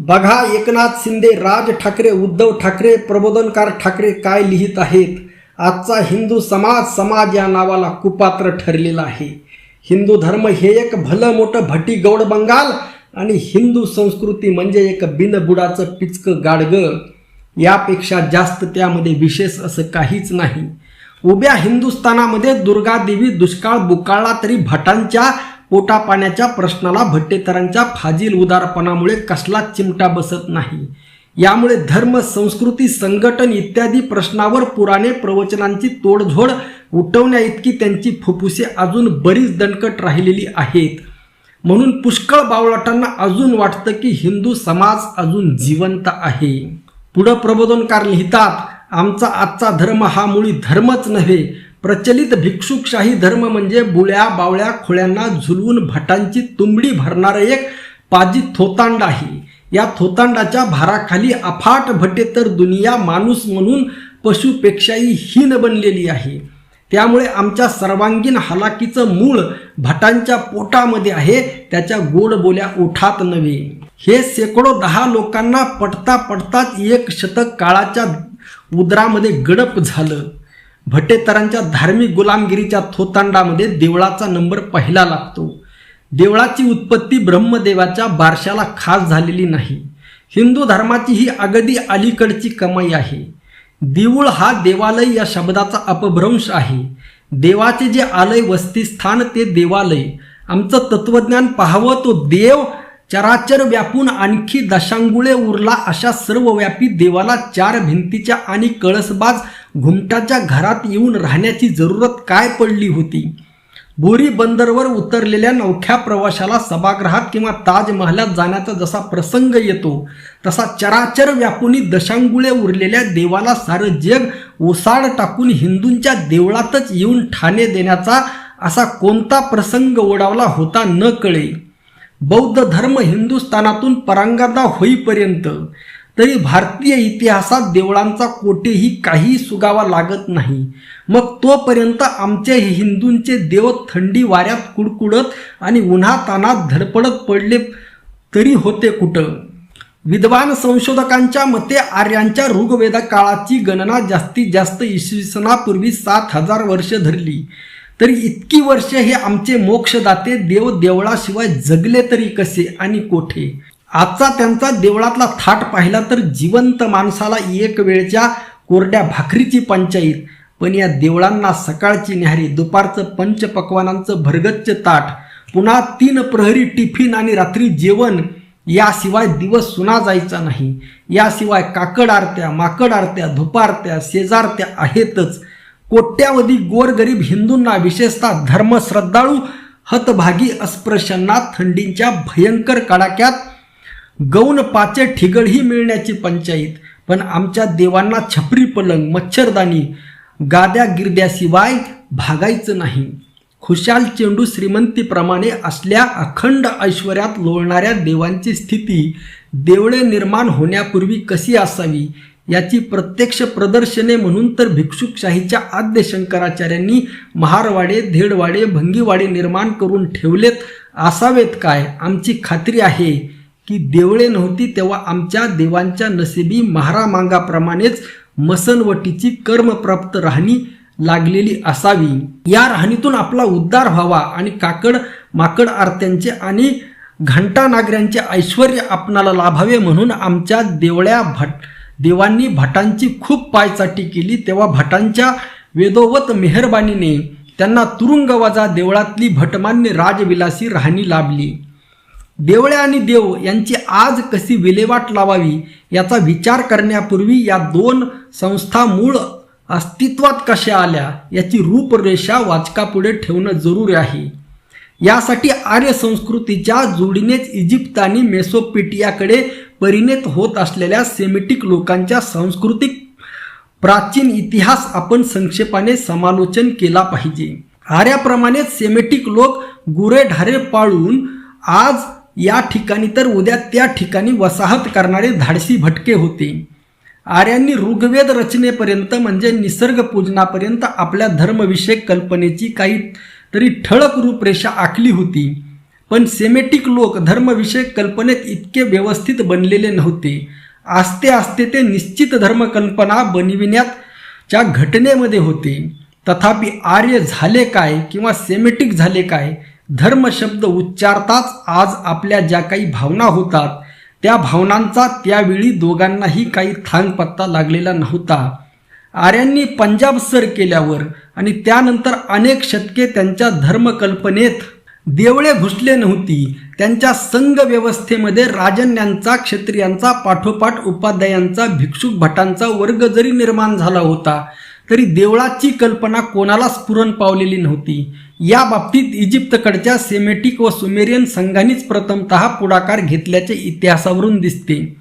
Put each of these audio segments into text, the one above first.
बघा एकनाथ शिंदे राज ठाकरे उद्धव ठाकरे प्रबोधनकार ठाकरे काय लिहित आहेत? आजचा हिंदू समाज समाज या नावाला कुपात्र ठरलेला आहे. हिंदू धर्म हे एक भलं मोठं भटी गौड बंगाल आणि हिंदू संस्कृती म्हणजे एक बिनबुडाचं पिचकं गाडगं. यापेक्षा जास्त त्यामध्ये विशेष असं काहीच नाही. उभ्या हिंदुस्थानामध्ये दुर्गादेवी दुष्काळ बुकाळला तरी भटांच्या पोटा पाण्याच्या प्रश्नाला भट्टेतरांच्या फाजील उदारपणामुळे कसला चिमटा बसत नाही. यामुळे धर्म संस्कृती संघटन इत्यादी प्रश्नावर पुराणे प्रवचनांची तोडझोड उठवण्या इतकी त्यांची फुफ्फुसे अजून बरीच दणकट राहिलेली आहेत. म्हणून पुष्कळ बावळाटांना अजून वाटतं की हिंदू समाज अजून जिवंत आहे. पुढं प्रबोधनकार लिहितात आमचा आजचा धर्म हा मुळी धर्मच नव्हे प्रचलित भिक्षुकशाही धर्म म्हणजे बुळ्या बावळ्या खोळ्यांना झुलवून भटांची तुंबडी भरणारं एक पाजी थोतांड आहे या थोतांडाच्या भाराखाली अफाट भटे तर दुनिया माणूस म्हणून पशुपेक्षाही हीन बनलेली आहे. त्यामुळे आमच्या सर्वांगीण हलाकीचं मूळ भटांच्या पोटामध्ये आहे त्याच्या गोड बोल्या ओठात नव्हे. हे शेकडो दहा लोकांना पटता पटताच एक शतक काळाच्या उदरामध्ये गडप झालं. भटेतरांच्या धार्मिक गुलामगिरीच्या थोतांडामध्ये देवळाचा नंबर पहिला लागतो. देवळाची उत्पत्ती ब्रह्मदेवाच्या बारशाला खास झालेली नाही. हिंदू धर्माची ही अगदी अलीकडची कमाई आहे. देऊळ हा देवालय या शब्दाचा अपभ्रंश आहे. देवाचे जे आलय वस्तीस्थान ते देवालय. आमचं तत्वज्ञान पाहावं तो देव. चराचर व्यापून आणखी दशांगुळे उरला अशा सर्वव्यापी देवाला चार भिंतीच्या आणि कळसबाज घुमटाच्या घरात येऊन राहण्याची जरूरत काय पडली होती? बोरी बंदरवर उतरलेल्या नवख्या प्रवाशाला सभागृहात किंवा ताजमहालात जाण्याचा जसा प्रसंग येतो तसा चराचर व्यापुनी दशांगुळे उरलेल्या देवाला सारं जग ओसाड टाकून हिंदूंच्या देवळातच येऊन ठाणे देण्याचा असा कोणता प्रसंग ओढावला होता न कळे. बौद्ध धर्म हिंदुस्थानातून परांगदा होईपर्यंत तरी भारतीय इतिहासात देवळांचा कोठेही काही सुगावा लागत नाही. मग तोपर्यंत आमचे हिंदूंचे देव थंडी वाऱ्यात कुडकुडत आणि उन्हातानात धडपडत पडले तरी होते कुठं? विद्वान संशोधकांच्या मते आर्यांच्या ऋग्वेद काळाची गणना जास्तीत जास्त इसवी सनापूर्वी सात हजार वर्ष धरली. तरी इतकी वर्ष हे आमचे मोक्षदाते देव देवळाशिवाय जगले तरी कसे आणि कोठे? आजचा त्यांचा देवळातला थाट पाहिला तर जिवंत माणसाला एक वेळच्या कोरड्या भाकरीची पंचाईत. पण या देवळांना सकाळची न्याहारी दुपारचं पंचपक्वानांचं भरगच्च ताट पुन्हा तीन प्रहरी टिफिन आणि रात्री जेवण याशिवाय दिवस सुना जायचा नाही. याशिवाय काकड आरत्या माकड आरत्या धुपारत्या शेजारत्या आहेतच. कोट्यावधी गोरगरीब हिंदूंना विशेषतः धर्मश्रद्धाळू हतभागी अस्पृश्यांना थंडीच्या भयंकर कडाक्यात गौन पाचे ठिगळही मिळण्याची पंचायत पण आमच्या देवांना छपरी पलंग मच्छरदानी गाद्या गिरद्याशिवाय भागायचं नाही. खुशाल चेंडू श्रीमंतीप्रमाणे असल्या अखंड ऐश्वर्यात लोळणाऱ्या देवांची स्थिती देवळे निर्माण होण्यापूर्वी कशी असावी याची प्रत्यक्ष प्रदर्शने म्हणून तर भिक्षुकशाहीच्या आद्य शंकराचार्यांनी महारवाडे धेडवाडे भंगीवाडे निर्माण करून ठेवलेत असावेत काय आमची खात्री आहे. की देवळे नव्हती तेव्हा आमच्या देवांच्या नशिबी महारामांगाप्रमाणेच मसनवटीची कर्मप्राप्त राहणी लागलेली असावी. या राहणीतून आपला उद्धार व्हावा आणि काकड माकड आरत्यांचे आणि घंटा नागऱ्यांचे ऐश्वर आपणाला लाभावे म्हणून आमच्या देवळ्या भट देवांनी भटांची खूप पायचाटी केली. तेव्हा भटांच्या वेदोवत मेहरबानीने त्यांना तुरुंगवाजा देवळातली भटमान्य राजविलासी राहणी लाभली. देवळे आणि देव यांची आज कशी विल्हेवाट लावावी याचा विचार करण्यापूर्वी या दोन संस्था मूळ अस्तित्वात कशा आल्या याची रूपरेषा वाचकापुढे ठेवणं जरुरी आहे. यासाठी आर्य संस्कृतीच्या जोडीनेच इजिप्त आणि मेसोपेटियाकडे परिणत होत असलेल्या सेमिटिक लोकांच्या सांस्कृतिक प्राचीन इतिहास आपण संक्षेपाने समालोचन केला पाहिजे. आर्याप्रमाणेच सेमेटिक लोक गुरे ढारे पाळून आज या ठिकाणी तर उद्या त्या ठिकाणी वसाहत करणारे धाडसी भटके होते. आर्यांनी ऋग्वेद रचनेपर्यंत म्हणजे निसर्ग पूजनापर्यंत आपल्या धर्मविषयक कल्पनेची काही तरी ठळक रूपरेषा आखली होती. पण सेमेटिक लोक धर्मविषयक कल्पनेत इतके व्यवस्थित बनलेले नव्हते. आस्ते आस्ते ते निश्चित धर्मकल्पना बनविण्याच्या घटनेमध्ये होते. तथापि आर्य झाले काय किंवा सेमेटिक झाले काय धर्म शब्द उच्चारताच आज आपल्या ज्या काही भावना होतात त्या भावनांचा त्यावेळी दोघांनाही काही थांग पत्ता लागलेला नव्हता. आर्यांनी पंजाब सर केल्यावर आणि त्यानंतर अनेक शतके त्यांच्या धर्मकल्पनेत देवळे घुसले नव्हती त्यांच्या संघ व्यवस्थेमध्ये राजन्यांचा क्षत्रियांचा पाठोपाठ उपाध्यायांचा भिक्षुक भटांचा वर्ग जरी निर्माण झाला होता तरी देवळाची कल्पना कोणालाच पुरण पावलेली नव्हती. या बाबतीत इजिप्तकडच्या सेमेटिक व सुमेरियन संघांनीच प्रथमतः पुढाकार घेतल्याचे इतिहासावरून दिसते.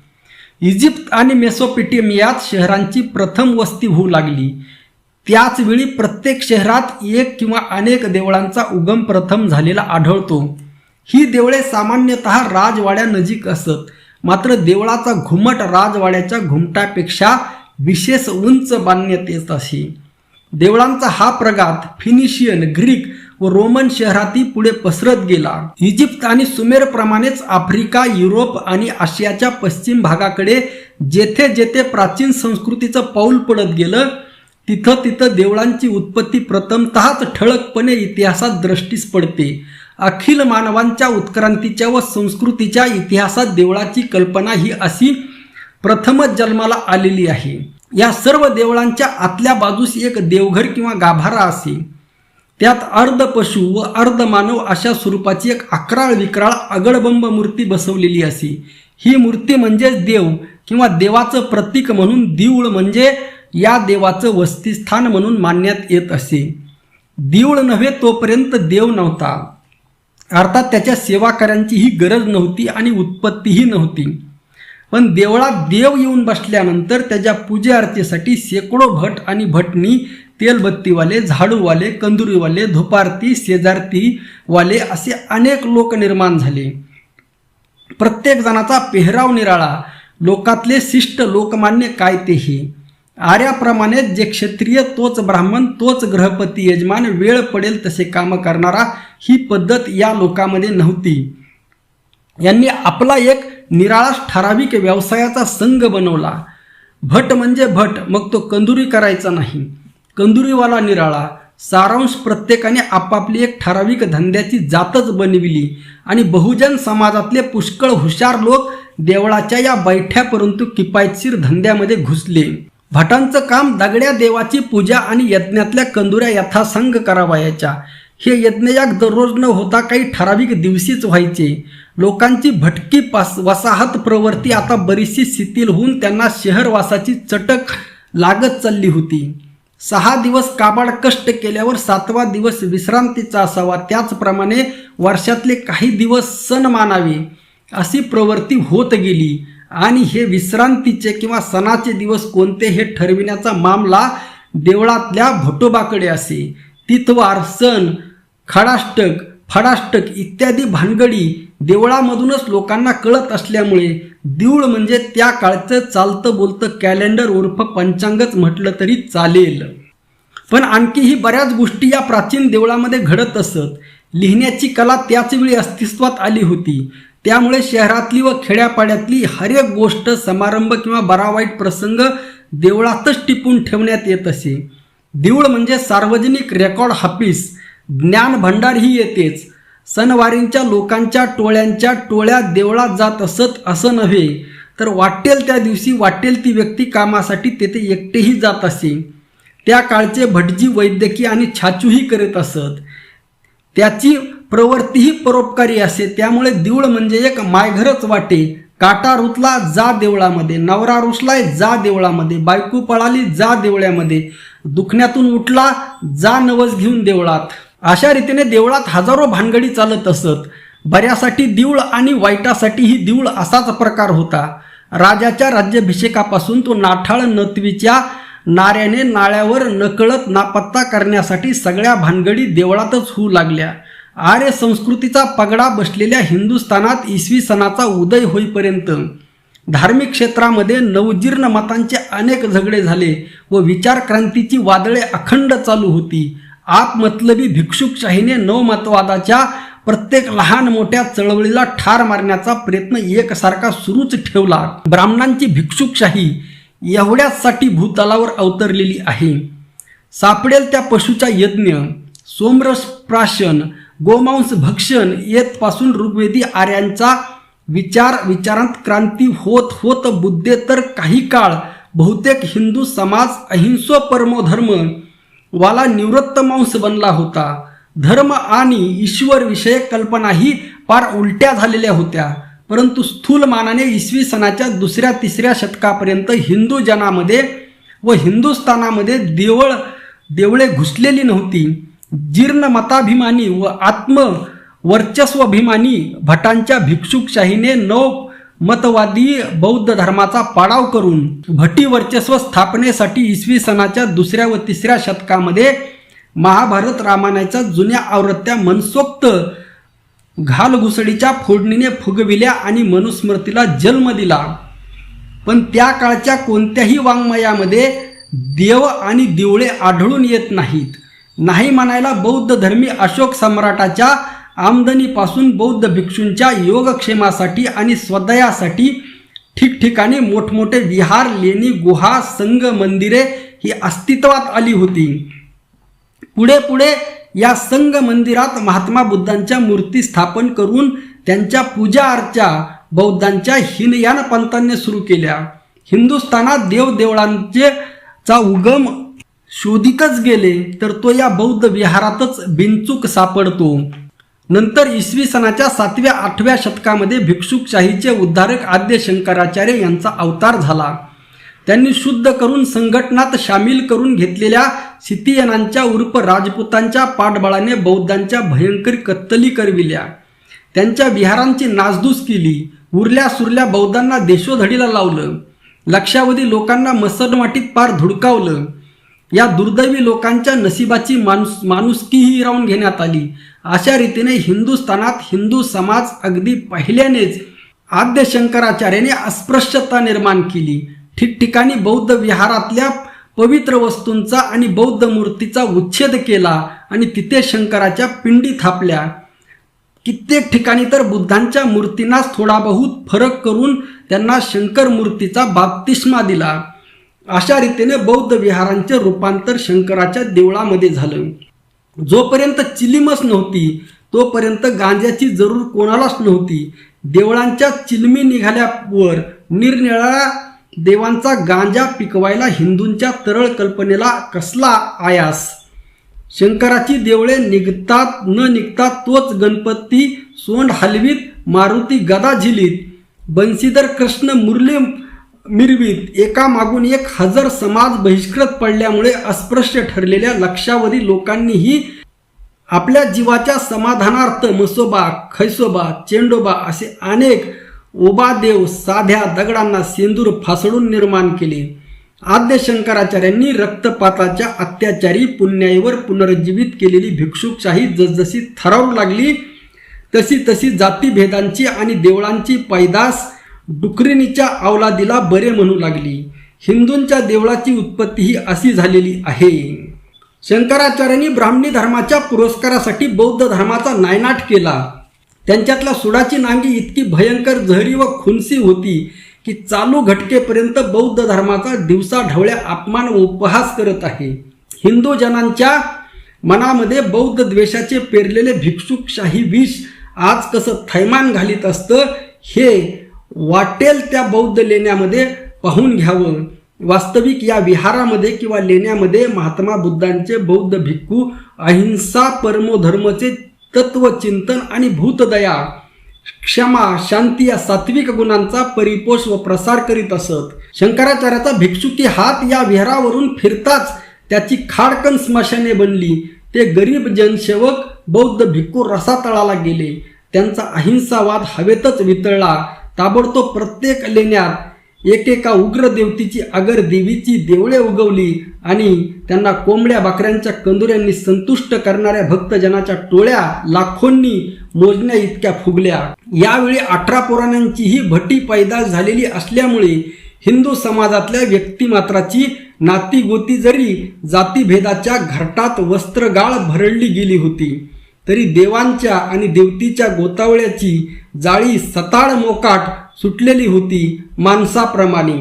इजिप्त आणि मेसोपिटेमियात शहरांची प्रथम वस्ती होऊ लागली. त्याचवेळी प्रत्येक शहरात एक किंवा अनेक देवळांचा उगम प्रथम झालेला आढळतो. ही देवळे सामान्यतः राजवाड्यानजीक असत. मात्र देवळाचा घुमट राजवाड्याच्या घुमटापेक्षा विशेष उंच बांधण्यात येत असे. देवळांचा हा प्रघात फिनिशियन ग्रीक व रोमन शहराती पुढे पसरत गेला. इजिप्त आणि सुमेरप्रमाणेच आफ्रिका युरोप आणि आशियाच्या पश्चिम भागाकडे जेथे जेथे प्राचीन संस्कृतीचं पाऊल पडत गेलं तिथं तिथं देवळांची उत्पत्ती प्रथमतःच ठळकपणे इतिहासात दृष्टीस पडते. अखिल मानवांच्या उत्क्रांतीच्या व संस्कृतीच्या इतिहासात देवळाची कल्पना ही अशी प्रथमच जन्माला आलेली आहे. या सर्व देवळांच्या आतल्या बाजूस एक देवघर किंवा गाभारा असे. त्यात अर्ध पशु व अर्ध मानव अशा स्वरूपाची एक अकराळ विकराळ अगडबंब मूर्ती बसवलेली असे. ही मूर्ती म्हणजेच देव किंवा देवाचं प्रतीक म्हणून देऊळ म्हणजे या देवाचं वस्तीस्थान म्हणून मानण्यात येत असे. देऊळ नव्हे तोपर्यंत देव नव्हता. अर्थात त्याच्या सेवाकऱ्यांची ही गरज नव्हती आणि उत्पत्तीही नव्हती. पण देवळात देव येऊन बसल्यानंतर त्याच्या पूजे शेकडो भट आणि भटणी तेलबत्तीवाले झाडूवाले कंदुरीवाले धुपारती शेजारतीवाले असे अनेक लोक निर्माण झाले. प्रत्येक जणाचा पेहराव निराळा लोकातले शिष्ट लोकमान्य काय तेही. आर्याप्रमाणे जे क्षत्रिय तोच ब्राह्मण तोच ग्रहपती यजमान वेळ पडेल तसे काम करणारा ही पद्धत या लोकांमध्ये नव्हती. यांनी आपला एक निराळा ठराविक व्यवसायाचा संघ बनवला. भट म्हणजे भट मग तो कंदुरी करायचा नाही. कंदुरीवाला निराळा सारांश प्रत्येकाने आपापली एक ठराविक धंद्याची जातच बनविली आणि बहुजन समाजातले पुष्कळ हुशार लोक देवळाच्या या बैठ्या परंतु किफायतशीर धंद्यामध्ये घुसले. भटांचं काम दगड्या देवाची पूजा आणि यज्ञातल्या कंदुऱ्या यथासंग करावयाच्या. हे यज्ञयाग दररोज न होता काही ठराविक दिवशीच व्हायचे. लोकांची भटकी पास वसाहत प्रवृत्ती आता बरीचशी शिथिल होऊन त्यांना शहरवासाची चटक लागत चालली होती. सहा दिवस काबाड कष्ट केल्यावर सातवा दिवस विश्रांतीचा असावा. त्याचप्रमाणे वर्षातले काही दिवस सण मानावे. अशी प्रवृत्ती होत गेली. आणि हे विश्रांतीचे किंवा सणाचे दिवस कोणते हे ठरविण्याचा मामला देवळातल्या भटोबाकडे असे. तिथवार सण खडाष्टक फडाष्टक इत्यादी भानगडी देवळामधूनच लोकांना कळत असल्यामुळे देऊळ म्हणजे त्या काळचं चालतं बोलतं कॅलेंडर उर्फ पंचांगच म्हटलं तरी चालेल. पण आणखीही बऱ्याच गोष्टी या प्राचीन देवळामध्ये घडत असत. लिहिण्याची कला त्याच वेळी अस्तित्वात आली होती. त्यामुळे शहरातली व खेड्यापाड्यातली हर एक गोष्ट समारंभ किंवा बरा वाईट प्रसंग देवळातच टिपून ठेवण्यात येत असे. देऊळ म्हणजे सार्वजनिक रेकॉर्ड हापीस ज्ञान भंडार ही येतेच. सणवारींच्या लोकांच्या टोळ्यांच्या टोळ्या देवळात जात असत असं नव्हे तर वाटेल त्या दिवशी वाटेल ती व्यक्ती कामासाठी तेथे एकटेही जात असे. त्या काळचे भटजी वैद्यकीय आणि छाचूही करत असत. त्याची प्रवृत्तीही परोपकारी असे त्यामुळे देऊळ म्हणजे एक मायघरच वाटे. काटा रुतला जा देवळामध्ये नवरा रुसलाय जा देवळामध्ये बायको पळाली जा देवळ्यामध्ये दुखण्यातून उठला जा नवस घेऊन देवळात. अशा रीतीने देवळात हजारो भानगडी चालत असत. बऱ्यासाठी देऊळ आणि वाईटासाठीही दिवळ देऊळ असाच प्रकार होता. राजाच्या राज्याभिषेकापासून तो नाठाळ नतवीच्या नाऱ्याने नाळ्यावर नकळत नापत्ता करण्यासाठी सगळ्या भानगडी देवळातच होऊ लागल्या. आर्य संस्कृतीचा पगडा बसलेल्या हिंदुस्थानात इसवी सणाचा उदय होईपर्यंत. धार्मिक क्षेत्रामध्ये नवजीर्ण मतांचे अनेक झगडे झाले व विचारक्रांतीची वादळे अखंड चालू होती. आप मतलबी भिक्षुकशाहीने नवमतवादाच्या प्रत्येक लहान मोठ्या चळवळीला ठार मारण्याचा प्रयत्न एकसारखा सुरूच ठेवला. ब्राह्मणांची भिक्षुकशाही एवढ्याचसाठी भूतलावर अवतरलेली आहे. सापडेल त्या पशुचा यज्ञ सोमरस प्राशन गोमांस भक्षण येतपासून ऋग्वेदी आर्यांचा विचार विचारांत क्रांती होत होत बुद्धेतर काही काळ बहुतेक हिंदू समाज अहिंसो परमो धर्म वाला निवृत्त मांस बनला होता. धर्म आणि ईश्वर विषयक कल्पनाही फार उलट्या झालेल्या होत्या. परंतु स्थूल मानाने इसवी सणाच्या दुसऱ्या तिसऱ्या शतकापर्यंत हिंदू जनामध्ये व हिंदुस्थानामध्ये देवळ देवळे घुसलेली नव्हती. जीर्ण मताभिमानी व आत्म वर्चस्वाभिमानी भटांच्या भिक्षुकशाहीने नव मतवादी बौद्ध धर्माचा पाडाव करून भटी वर्चस्व स्थापनेसाठी इसवी सणाच्या दुसऱ्या व तिसऱ्या शतकामध्ये महाभारत रामायणाच्या जुन्या आवृत्त्या मनसोक्त घालघुसडीच्या फोडणीने फुगविल्या आणि मनुस्मृतीला जन्म दिला. पण त्या काळच्या कोणत्याही वाङ्मयामध्ये देव आणि दिवळे आढळून येत नाहीत. नाही म्हणायला बौद्ध धर्मी अशोक सम्राटाच्या आमदनीपासून बौद्ध भिक्षूंच्या योगक्षेमासाठी आणि स्वदयासाठी ठिकठिकाणी मोठमोठे विहार लेणी गुहा संघ मंदिरे ही अस्तित्वात आली होती. पुढे पुढे या संघ मंदिरात महात्मा बुद्धांच्या मूर्ती स्थापन करून त्यांच्या पूजा अर्चा बौद्धांच्या हिनयान पंथांनी सुरू केल्या. हिंदुस्थानात देवदेवळांचे चा उगम शोधिकच गेले तर तो या बौद्ध विहारातच बिनचूक सापडतो. नंतर इसवी सणाच्या सातव्या आठव्या शतकामध्ये भिक्षुकशाहीचे उद्धारक आद्य शंकराचार्य यांचा अवतार झाला. त्यांनी शुद्ध करून संघटनात सामील करून घेतलेल्या सितियनांच्या उर्फ राजपुतांच्या पाठबळाने बौद्धांच्या भयंकर कत्तली करविल्या. त्यांच्या विहारांची नासधूस केली उरल्या सुरल्या बौद्धांना देशोधडीला लावलं. लक्षावधी लोकांना मसनवाटीत पार धुडकावलं. या दुर्दैवी लोकांच्या नशिबाची माणूस माणुसकीही राहून घेण्यात आली. अशा रीतीने हिंदुस्थानात हिंदू समाज अगदी पहिल्यानेच आद्य शंकराचार्याने अस्पृश्यता निर्माण केली. ठिकठिकाणी बौद्ध विहारातल्या पवित्र वस्तूंचा आणि बौद्ध मूर्तीचा उच्छेद केला आणि तिथे शंकराच्या पिंडी थापल्या. कित्येक ठिकाणी तर बुद्धांच्या मूर्तींनाच थोडा बहुत फरक करून त्यांना शंकर मूर्तीचा बाप्तिस्मा दिला. अशा रीतीने बौद्ध विहारांचे रूपांतर शंकराच्या देवळामध्ये झालं. जोपर्यंत चिलिमस नव्हती तोपर्यंत गांज्याची जरूर कोणालाच नव्हती. देवळांच्या चिलमी निघाल्यावर निरनिराळ्या देवांचा गांजा पिकवायला हिंदूंच्या तरळ कल्पनेला कसला आयास? शंकराची देवळे निघतात न निघतात तोच गणपती सोंड हलवीत मारुती गदा झिलीत. बंशीधर कृष्ण मुरली मिरवीत एकामागून एक हजर समाज बहिष्कृत पडल्यामुळे अस्पृश्य ठरलेल्या लक्षावधी लोकांनीही आपल्या जीवाच्या समाधानार्थ मसोबा खैसोबा चेंडोबा असे अनेक ओबादेव साध्या दगडांना सेंदूर फासडून निर्माण केले. आद्य शंकराचार्यांनी रक्तपाताच्या अत्याचारी पुण्याईवर पुनरुज्जीवित केलेली भिक्षुकशाही जसजशी थरावू लागली तशी तशी जातीभेदांची आणि देवळांची पैदास डुकरिणीच्या अवलादीला बरे म्हणू लागली. हिंदूंच्या देवळाची उत्पत्ती ही अशी झालेली आहे. शंकराचार्यांनी ब्राह्मणी धर्माच्या पुरस्कारासाठी बौद्ध धर्माचा नायनाट केला. त्यांच्यातल्या सुडाची नांगी इतकी भयंकर झहरी व खुनसी होती की चालू घटकेपर्यंत बौद्ध धर्माचा दिवसा ढवळ्या अपमान व उपहास करत आहे. हिंदू जनांच्या मनामध्ये बौद्ध द्वेषाचे पेरलेले भिक्षुकशाही विष आज कसं थैमान घालीत असतं हे वाटेल त्या बौद्ध लेण्यामध्ये पाहून घ्यावं. वास्तविक या विहारामध्ये किंवा लेण्यामध्ये महात्मा बुद्धांचे बौद्ध भिक्खू अहिंसा परमोधर्मचे तत्वचिंतन आणि भूतदया क्षमा शांती या सात्विक गुणांचा परिपोष व प्रसार करीत असत. शंकराचार्याचा भिक्षुकी हात या विहारावरून फिरताच त्याची खाडकन स्मशाने बनली. ते गरीब जनसेवक बौद्ध भिक्खू रसातळाला गेले. त्यांचा अहिंसावाद हवेतच वितळला. ताबडतोब प्रत्येक लेण्यात एकेका उग्र देवतीची अगर देवीची देवळे उगवली आणि त्यांना कोंबड्या बकऱ्यांच्या कंदुऱ्यांनी संतुष्ट करणाऱ्या भक्तजनाच्या टोळ्या लाखोंनी मोजण्या इतक्या फुगल्या. यावेळी अठरा पुराणांचीही भटी पैदास झालेली असल्यामुळे हिंदू समाजातल्या व्यक्तिमात्राची नातीगोती जरी जातीभेदाच्या घरटात वस्त्रगाळ भरडली गेली होती. तरी देवांच्या आणि देवतीच्या गोतावळ्याची जाळी सताड मोकाट सुटलेली होती माणसाप्रमाणे.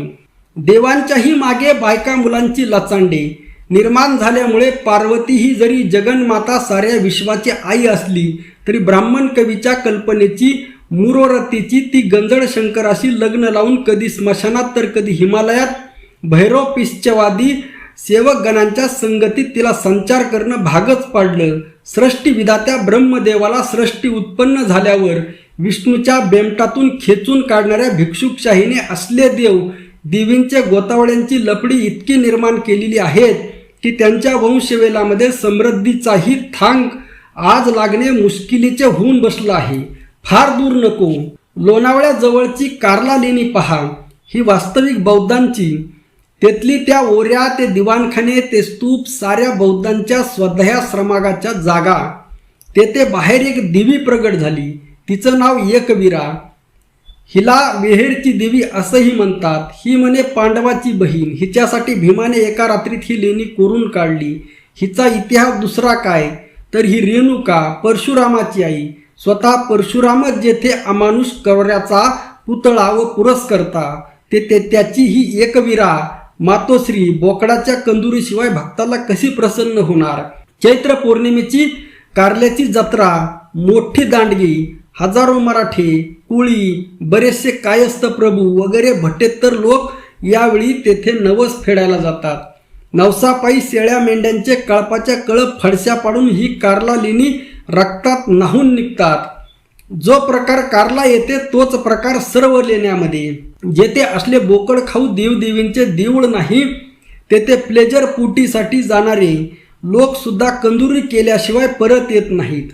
देवांच्याही मागे बायका मुलांची लचांडे. निर्माण झाल्यामुळे पार्वती ही जरी जगन्माता साऱ्या विश्वाची आई असली तरी ब्राह्मण कवीच्या कल्पनेची मुरोरतीची ती गंजड शंकराशी लग्न लावून कधी स्मशानात तर कधी हिमालयात भैरव पिश्चवादी सेवकगणांच्या संगतीत तिला संचार करणं भागच पाडलं. सृष्टी विधात्या ब्रह्मदेवाला सृष्टी उत्पन्न झाल्यावर विष्णूच्या बेमटातून खेचून काढणाऱ्या भिक्षुकशाहीने असले देव देवींच्या गोतावळ्यांची लपडी इतकी निर्माण केलेली आहेत की त्यांच्या वंशवेलामध्ये समृद्धीचाही थांग आज लागणे मुश्किलीचे होऊन बसलं आहे. फार दूर नको. लोणावळ्याजवळची कार्ला लेणी पहा. ही वास्तविक बौद्धांची तेथली त्या ओऱ्या ते दिवाणखाने ते स्तूप साऱ्या बौद्धांच्या स्वधयाश्रमागाच्या जागा. तेथे बाहेर एक देवी प्रगट झाली. तिचं नाव एकवीरा. हिला विहेरची देवी असंही म्हणतात. ही म्हणे पांडवाची बहीण. हिच्यासाठी भीमाने एका रात्रीत ही लेणी कोरून काढली. हिचा इतिहास दुसरा काय? तर ही रेणुका परशुरामाची आई. स्वतः परशुरामच जेथे अमानुष कवऱ्याचा पुतळा व पुरस्कर्ता. ते त्याची ही एकवीरा. मातोश्री बोकडाच्या कंदुरीशिवाय भक्ताला कशी प्रसन्न होणार? चैत्र पौर्णिमेची कारल्याची जत्रा मोठी दांडगी हजारो मराठे कुळी बरेचसे कायस्थ प्रभू वगैरे भटेत्तर लोक यावेळी तेथे नवस फेडायला जातात. नवसापायी शेळ्या मेंढ्यांचे कळपाच्या कळप फडशा पाडून ही कारला लेणी रक्तात नाहून निघतात. जो प्रकार कारला येते तोच प्रकार सर्व लेण्यामध्ये. जेथे असले बोकड खाऊ देवदेवींचे देऊळ नाही तेथे प्लेजर पुटीसाठी जाणारे लोकसुद्धा कंदुरी केल्याशिवाय परत येत नाहीत.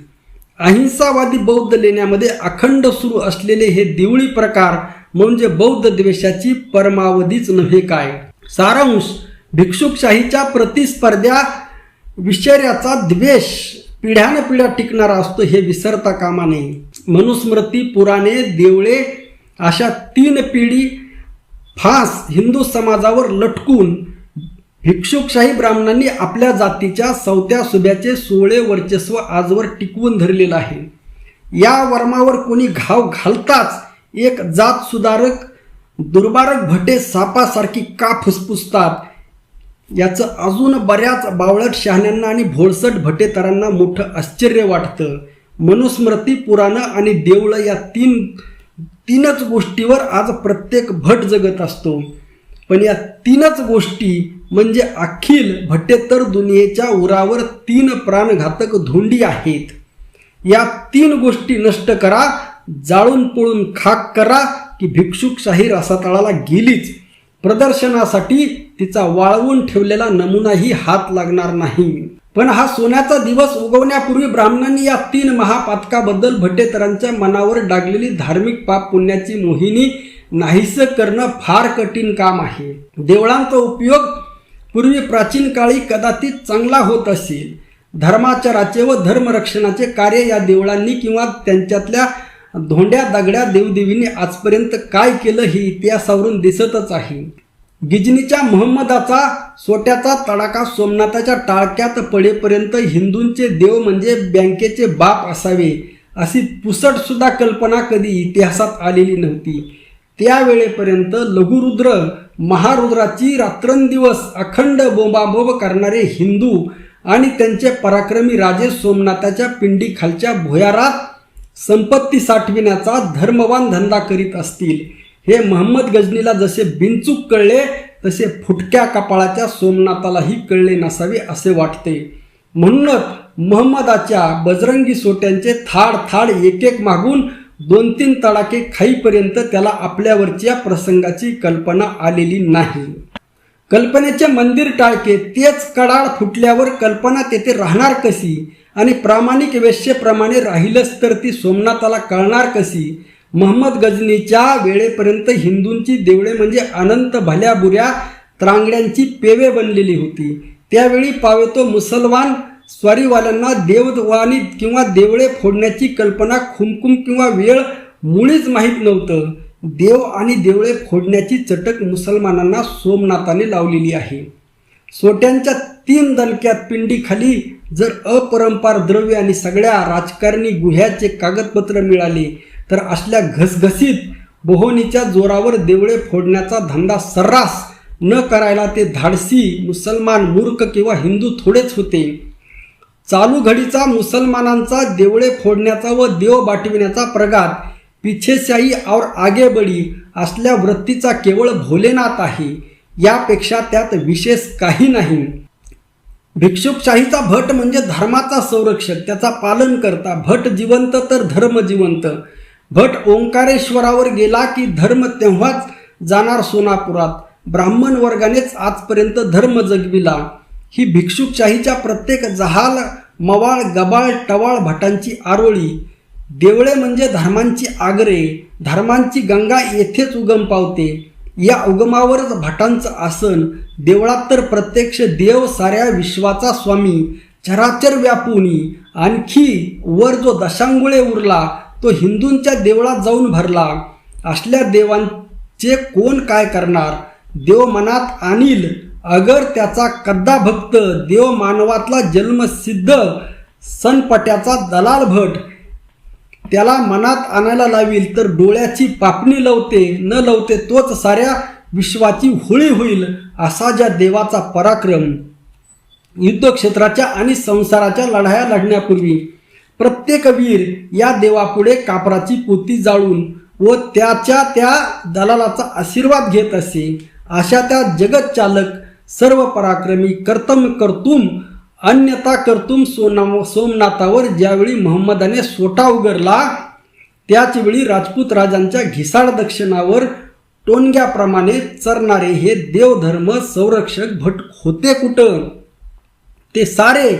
अहिंसावादी बौद्ध लेण्यामध्ये अखंड सुरू असलेले हे देवळी प्रकार म्हणजे बौद्ध द्वेषाची परमावधीच नव्हे काय? सारांश भिक्षुकशाहीच्या प्रतिस्पर्ध्या विषयाचा द्वेष पिढ्यानपिढ्या टिकणारा असतो हे विसरता कामा नये. मनुस्मृती पुराणे देवळे अशा तीन पिढी फास हिंदू समाजावर लटकून भिक्षुकशाही ब्राह्मणांनी आपल्या जातीच्या सौत्या सुभ्याचे सोळे वर्चस्व आजवर टिकवून धरलेलं आहे. या वर्मावर कोणी घाव घालताच एक जात सुधारक दुर्बारक भटे सापासारखी का फुसफुसतात? याचं अजून बऱ्याच बावळट शहाण्यांना आणि भोळसट भटेतरांना मोठं आश्चर्य वाटतं. मनुस्मृती पुराणं आणि देवळं या तीन तीनच गोष्टीवर आज प्रत्येक भट जगत असतो. पण या तीनच गोष्टी म्हणजे अखिल भट्टेतर दुनियेच्या उरावर तीन प्राणघातक धोंडी आहेत. या तीन गोष्टी नष्ट करा जाळून पळून खाक करा की भिक्षुकशाही रसातळाला गेलीच. प्रदर्शनासाठी तिचा वाळवून ठेवलेला नमुनाही हात लागणार नाही. पण हा सोन्याचा दिवस उगवण्यापूर्वी ब्राह्मणांनी या तीन महापातकाबद्दल भट्टेतरांच्या मनावर डागलेली धार्मिक पाप पुण्याची मोहिनी नाहीसं करणं फार कठीण काम आहे. देवळांचा उपयोग पूर्वी प्राचीन काळी कदाचित चांगला होत असेल. धर्माचाराचे व धर्मरक्षणाचे कार्य या देवळांनी किंवा त्यांच्यातल्या धोंड्या दगड्या देवदेवींनी आजपर्यंत काय केलं हे इतिहासावरून दिसतच आहे. गिजनीच्या महम्मदाचा सोट्याचा तडाखा सोमनाथाच्या टाळक्यात पडेपर्यंत हिंदूंचे देव म्हणजे बँकेचे बाप असावे अशी पुसटसुद्धा कल्पना कधी इतिहासात आलेली नव्हती. त्यावेळेपर्यंत लघुरुद्र महारुद्राची रात्रंदिवस अखंड बोंबाबोंब करणारे हिंदू आणि त्यांचे पराक्रमी राजे सोमनाथाच्या पिंडीखालच्या भुयारात संपत्ती साठविण्याचा धर्मवान धंदा करीत असतील. हे महम्मद गजनीला जसे बिनचूक कळले तसे फुटक्या कपाळाच्या सोमनाथालाही कळले नसावे असे वाटते. म्हणूनच महम्मदाच्या बजरंगी सोट्यांचे थाड थाड एक एक मागून दोन तीन तडाके खाईपर्यंत त्याला आपल्यावरच्या प्रसंगाची कल्पना आलेली नाही. कल्पनेचे मंदिर टाळके तेच कडाळ फुटल्यावर कल्पना तेथे राहणार कशी? आणि प्रामाणिक वेश्येप्रमाणे राहिलंच तर ती सोमनाथाला कळणार कशी? महम्मद गजनीच्या वेळेपर्यंत हिंदूंची देवळे म्हणजे अनंत भल्या बुऱ्या त्रांगड्यांची पेवे बनलेली होती. त्यावेळी पावेतो मुसलमान स्वारीवाल्यांना देववाणी किंवा देवळे फोडण्याची कल्पना खुमखुम किंवा वेळ मुळीच माहीत नव्हतं. देव आणि देवळे फोडण्याची चटक मुसलमानांना सोमनाथाने लावलेली आहे. सोट्यांच्या तीन दणक्यात पिंडीखाली जर अपरंपार द्रव्य आणि सगळ्या राजकारणी गुह्याचे कागदपत्र मिळाले तर असल्या घसघसीत बोहोनीच्या जोरावर देवळे फोडण्याचा धंदा सर्रास न करायला ते धाडसी मुसलमान मूर्ख किंवा हिंदू थोडेच होते. चालू घडीचा मुसलमानांचा देवळे फोडण्याचा व देव बाटविण्याचा प्रघात पिछेशाही और आगे बळी असल्या वृत्तीचा केवळ भोलेनाथ आहे यापेक्षा त्यात विशेष काही नाही. भिक्षुकशाहीचा भट म्हणजे धर्माचा संरक्षक त्याचा पालन करता. भट जिवंत तर धर्म जिवंत. भट ओंकारेश्वरावर गेला की धर्म तेव्हाच जाणार सोनापुरात. ब्राह्मण वर्गानेच आजपर्यंत धर्म जगविला. ही भिक्षुकशाहीच्या प्रत्येक जहाल मवाळ गबाळ टवाळ भटांची आरोळी. देवळे म्हणजे धर्मांची आगरे धर्मांची गंगा येथेच उगम पावते. या उगमावरच भटांचं आसन देवळात तर प्रत्यक्ष देव साऱ्या विश्वाचा स्वामी. चराचर व्यापुनी आणखी वर जो दशांगुळे उरला तो हिंदूंच्या देवळात जाऊन भरला. असल्या देवांचे कोण काय करणार? देव मनात आणील. अगर त्याचा कद्दा भक्त देव मानवातला जन्मसिद्ध सनपट्याचा दलाल भट. त्याला मनात आणायला लावील तर डोळ्याची पापणी लवते न लवते तोच साऱ्या विश्वाची होळी होईल असा ज्या देवाचा पराक्रम. युद्धक्षेत्राच्या आणि संसाराच्या लढाया लढण्यापूर्वी प्रत्येक वीर या देवापुढे कापराची पोती जाळून व त्याच्या त्या दलालाचा आशीर्वाद घेत असे अशा त्या जगतचालक सर्व पराक्रमी कर्तम कर्तुम अन्यथा कर्तुम सोना सोमनाथावर ज्यावेळी मोहम्मदाने सोटा उगरला त्याचवेळी राजपूत राजांच्या घिसाड दक्षिणावर टोनग्याप्रमाणे चरणारे हे देवधर्म संरक्षक भट होते कुठं? ते सारे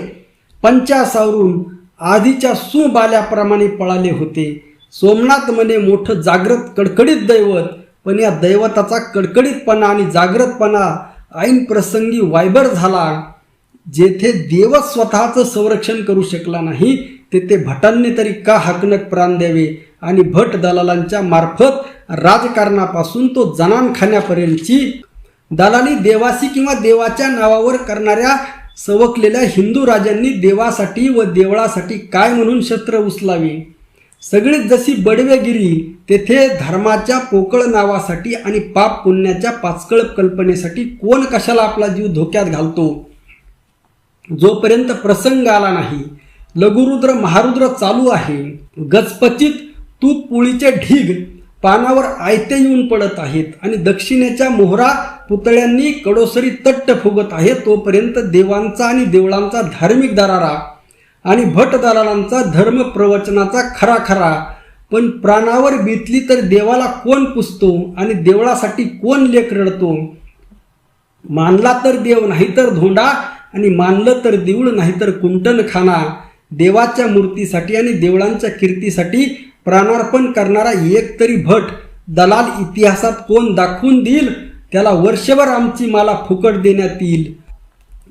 पंचासावरून आधीच्या सुबाल्याप्रमाणे पळाले होते. सोमनाथ म्हणे मोठं जागृत कडकडीत दैवत पण या दैवताचा कडकडीतपणा आणि जागृतपणा ऐन प्रसंगी वायबर झाला. जेथे देवच स्वतःचं संरक्षण करू शकला नाही तेथे भटांनी तरी का हकनक प्राण द्यावे आणि भट दलालांच्या मार्फत राजकारणापासून तो जनानखान्यापर्यंतची दलाली देवासी किंवा देवाच्या नावावर करणाऱ्या सवकलेल्या हिंदू राजांनी देवासाठी व देवळासाठी काय म्हणून शस्त्र उचलावी? सगळीच जशी बडवेगिरी तेथे धर्माच्या पोकळ नावासाठी आणि पाप पुण्याच्या पाचकळ कल्पनेसाठी कोण कशाला आपला जीव धोक्यात घालतो? जोपर्यंत प्रसंग आला नाही लघुरुद्र महारुद्र चालू आहे. गजपचित तूप पोळीचे ढीग पानावर आयते येऊन पडत आहेत आणि दक्षिणेच्या मोहरा पुतळ्यांनी कडोसरी तट्ट फुगत आहे तोपर्यंत देवांचा आणि देवळांचा धार्मिक दरारा आणि भट दलालांचा धर्म प्रवचनाचा खरा खरा पण प्राणावर बितली तर देवाला कोण पुसतो आणि देवळासाठी कोण लेख रडतो? मानला तर देव नाही तर धोंडा आणि मानलं तर देऊळ नाहीतर कुंटन खाना देवाच्या मूर्तीसाठी आणि देवळांच्या कीर्तीसाठी प्राणार्पण करणारा एक तरी भट दलाल इतिहासात कोण दाखवून देईल? त्याला वर्षभर आमची माला फुकट देण्यात येईल.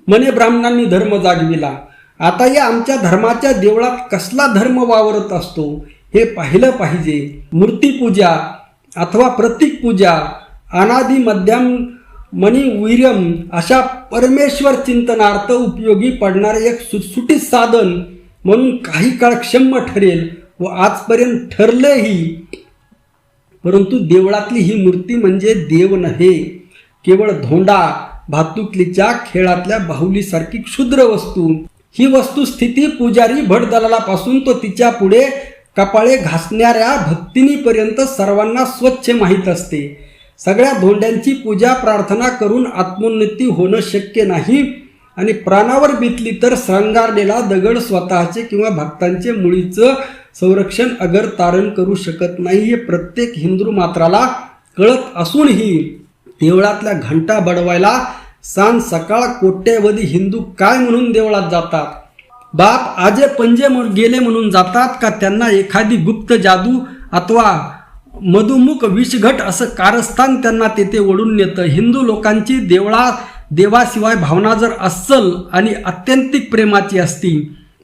म्हणे ब्राह्मणांनी धर्म जागविला. आता या आमच्या धर्माच्या देवळात कसला धर्म वावरत असतो हे पाहिलं पाहिजे. मूर्तीपूजा अथवा प्रतीक पूजा अनादि मध्यम मणिवीर्यम अशा परमेश्वर चिंतनार्थ उपयोगी पडणारे एक सुटसुटीत साधन म्हणून काही काळ क्षम्य ठरेल. व आजपर्यंत ठरलंही परंतु देवळातली ही मूर्ती म्हणजे देव नव्हे केवळ धोंडा भातुकलीच्या खेळातल्या बाहुलीसारखी क्षुद्र वस्तू. ही वस्तुस्थिती पुजारी भटदलालापासून तो तिच्या पुढे कपाळे घासणाऱ्या भक्तिनीपर्यंत सर्वांना स्वच्छ माहीत असते. सगळ्या धोंड्यांची पूजा प्रार्थना करून आत्मोन्नती होणं शक्य नाही आणि प्राणावर बितली तर श्रंगारलेला दगड स्वतःचे किंवा भक्तांचे मुळीचं संरक्षण अगर तारण करू शकत नाही हे प्रत्येक हिंदू मात्राला कळत असूनही देवळातल्या घंटा बडवायला सांज सकाळ कोट्यवधी हिंदू काय म्हणून देवळात जातात? बाप आजे पंजे म्हणून गेले म्हणून जातात का त्यांना एखादी गुप्त जादू अथवा मधुमुख विषघट असं कारस्थान त्यांना तेथे ओढून नेतं? हिंदू लोकांची देवळा देवाशिवाय भावना जर अस्सल आणि अत्यंतिक प्रेमाची असती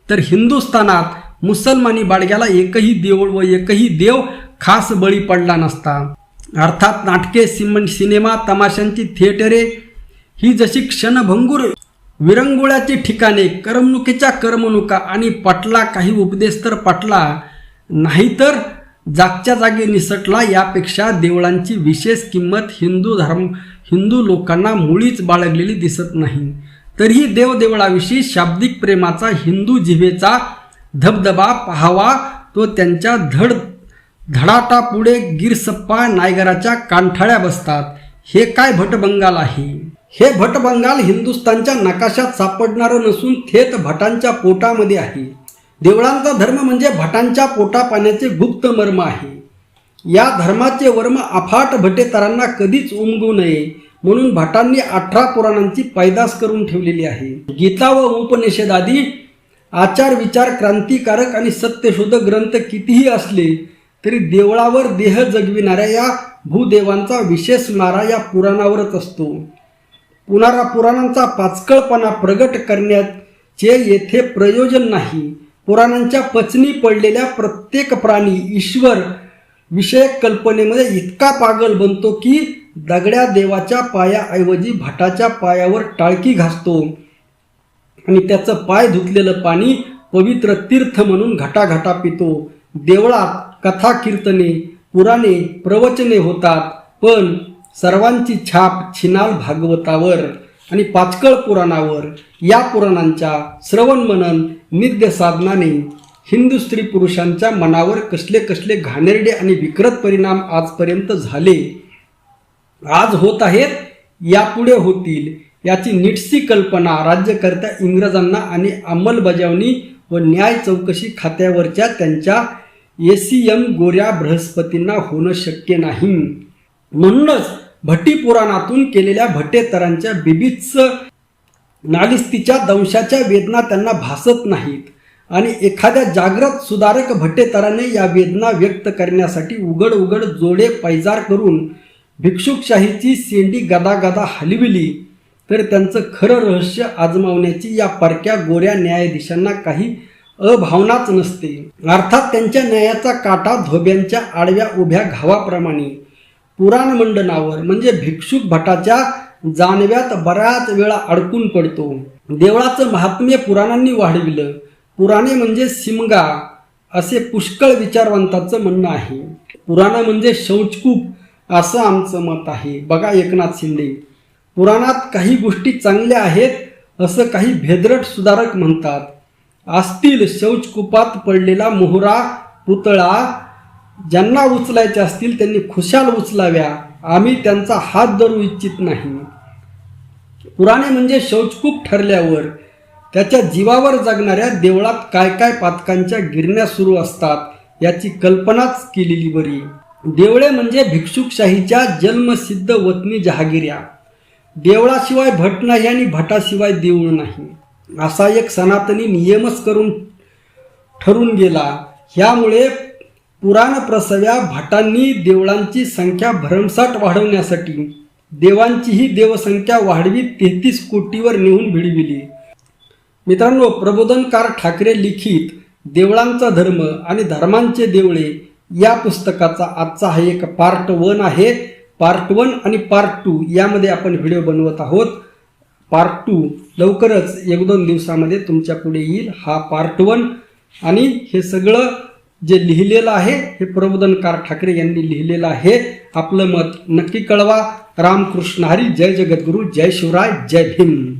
तर हिंदुस्थानात मुसलमानी बाडग्याला एकही देऊळ व एकही देव खास बळी पडला नसता. अर्थात नाटके सिम सिनेमा तमाशांची थिएटरे ही जशी क्षणभंगूर विरंगुळ्याची ठिकाणे करमणुकीच्या करमणुका आणि पटला काही उपदेश तर पटला नाहीतर जागच्या जागी निसटला यापेक्षा देवळांची विशेष किंमत हिंदू धर्म हिंदू लोकांना मुळीच बाळगलेली दिसत नाही. तरीही देवदेवळाविषयी शाब्दिक प्रेमाचा हिंदू जिभेचा धबधबा पाहावा तो त्यांच्या धड धडाटापुढे गिरसप्पा नायगराच्या कांठाळ्या बसतात. हे काय भटबंगाल आहे? हे भटबंगाल हिंदुस्थानच्या नकाशात सापडणारं नसून थेट भटांच्या पोटामध्ये आहे. देवळांचा धर्म म्हणजे भटांच्या पोटा पाण्याचे गुप्त मर्म आहे. या धर्माचे वर्म अफाट भटेतरांना कधीच उमगू नये म्हणून भटांनी अठरा पुराणांची पैदास करून ठेवलेली आहे. गीता व उपनिषेदादी आचार विचार क्रांतिकारक आणि सत्यशोधक ग्रंथ कितीही असले तरी देवळावर देह जगविणाऱ्या या भूदेवांचा विशेष मारा या पुराणावरच असतो. पुनारा पुराणांचा पाचकळपणा प्रगट करण्याचे येथे प्रयोजन नाही. पुराणांच्या पचनी पडलेल्या प्रत्येक प्राणी ईश्वर विषयक कल्पनेमध्ये इतका पागल बनतो की दगड्या देवाच्या पायाऐवजी भटाच्या पायावर टाळकी घासतो. आणि त्याचं पाय धुतलेलं पाणी पवित्र तीर्थ म्हणून घटाघटा पितो देवळात कथा कीर्तने पुराणे प्रवचने होतात पण सर्वांची छाप छिनाल भागवतावर आणि पाचकळ पुराणावर. या पुराणांच्या श्रवण मनन नित्य साधनाने हिंदू स्त्री पुरुषांच्या मनावर कसले कसले घाणेरडे आणि विकृत परिणाम आजपर्यंत झाले. आज होत आहेत यापुढे होतील. याची नीटसी कल्पना राज्यकर्त्या इंग्रजांना आणि अंमलबजावणी व न्याय चौकशी खात्यावरच्या त्यांच्या एसीएम गोऱ्या बृहस्पतींना होणं शक्य नाही. म्हणूनच भट्टी पुराणातून केलेल्या भट्टेतरांच्या बिबित्स नालिस्तीच्या दंशाच्या वेदना त्यांना भासत नाहीत आणि एखाद्या जागृत सुधारक भट्टेतराने या वेदना व्यक्त करण्यासाठी उघड उघड जोडे पैजार करून भिक्षुकशाहीची सेंडी गदा गदा हलविली. तर त्यांचं खरं रहस्य आजमावण्याची या परक्या गोऱ्या न्यायाधीशांना काही अभावनाच नसते. अर्थात त्यांच्या न्यायाचा काटा धोब्यांच्या आडव्या उभ्या घावाप्रमाणे. पुराण मंडनावर म्हणजे भिक्षुक भटाच्या जानव्यात बऱ्याच वेळा अडकून पडतो. देवळाचं महात्म्य पुराणांनी वाढविलं. पुराणे म्हणजे सिमगा असे पुष्कळ विचारवंताचं म्हणणं आहे. पुराण म्हणजे शौचकूप असं आमचं मत आहे. बघा एकनाथ शिंदे. पुराणात काही गोष्टी चांगल्या आहेत असं काही भेदरट सुधारक म्हणतात. असतील शौचकूपात पडलेला मोहरा पुतळा ज्यांना उचलायचे असतील त्यांनी खुशाल उचलाव्या. आम्ही त्यांचा हात धरू इच्छित नाही. पुराणे म्हणजे शौचकूप ठरल्यावर त्याच्या जीवावर जगणाऱ्या देवळात काय काय पातकांच्या गिरण्या सुरू असतात याची कल्पनाच केलेली बरी. देवळे म्हणजे भिक्षुकशाहीच्या जन्मसिद्ध वतनी जहागिऱ्या देवळाशिवाय भट नाही आणि भटाशिवाय देऊळ नाही. असा एक सनातनी नियमच करून ठरून गेला. ह्यामुळे पुराण प्रसव्या भटांनी देवळांची संख्या भरमसाठ वाढवण्यासाठी देवांचीही देवसंख्या वाढवी तेहतीस कोटीवर नेऊन भिडविली. मित्रांनो प्रबोधनकार ठाकरे लिखित देवळांचा धर्म आणि धर्मांचे देवळे या पुस्तकाचा आजचा हा एक पार्ट वन आहे. पार्ट वन आणि पार्ट टू यामध्ये आपण व्हिडिओ बनवत आहोत. पार्ट टू लवकरच एक दोन दिवसामध्ये तुमच्यापुढे येईल हा पार्ट वन आणि हे सगळं जे लिहिलेलं आहे हे प्रबोधनकार ठाकरे यांनी लिहिलेलं आहे. आपलं मत नक्की कळवा. रामकृष्ण हरी. जय जगद्गुरू. जय शिवराय. जय भीम.